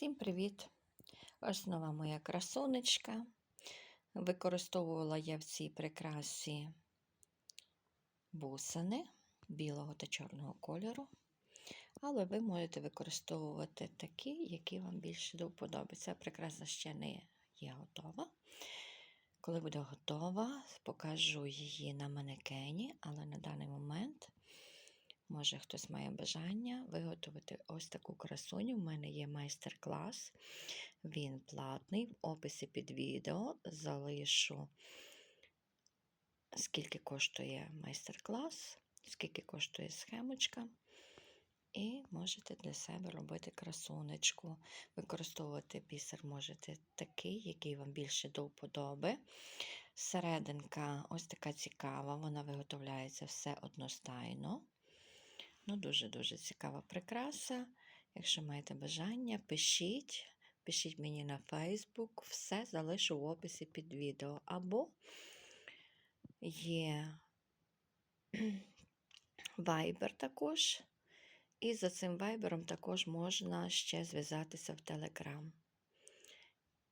Всім привіт! Ось нова моя красунечка. Використовувала я в цій прикрасі бусини білого та чорного кольору. Але ви можете використовувати такі, які вам більше до вподоби. Прикраса ще не є готова. Коли буде готова, покажу її на манекені, але на даний момент Може, хтось має бажання виготовити ось таку красуню. У мене є майстер-клас, він платний. В описі під відео залишу, скільки коштує майстер-клас, скільки коштує схемочка. І можете для себе робити красунечку. Використовувати бісер можете такий, який вам більше до вподоби. Серединка ось така цікава, вона виготовляється все одностайно. Ну, дуже-дуже цікава прикраса. Якщо маєте бажання, пишіть. Пишіть мені на Facebook, все залишу в описі під відео. Або є Viber також. І за цим вайбером також можна ще зв'язатися в Telegram.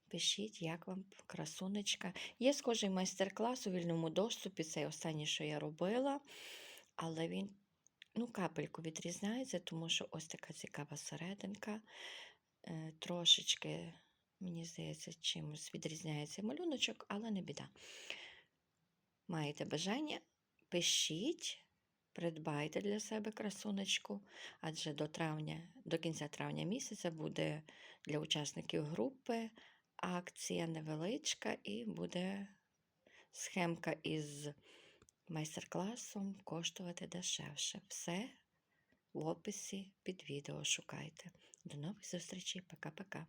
Пишіть, як вам красунечка. Є схожий майстер-клас у вільному доступі. Це останнє, що я робила, але він ну, капельку відрізняється, тому що ось така цікава серединка. Е, трошечки, мені здається, чимось відрізняється малюночок, але не біда. Маєте бажання, пишіть, придбайте для себе красуночку, адже до травня, до кінця травня місяця буде для учасників групи акція невеличка і буде схемка із майстер-класом коштувати дешевше. Все в описі під відео шукайте. До нових зустрічей. Пока-пока.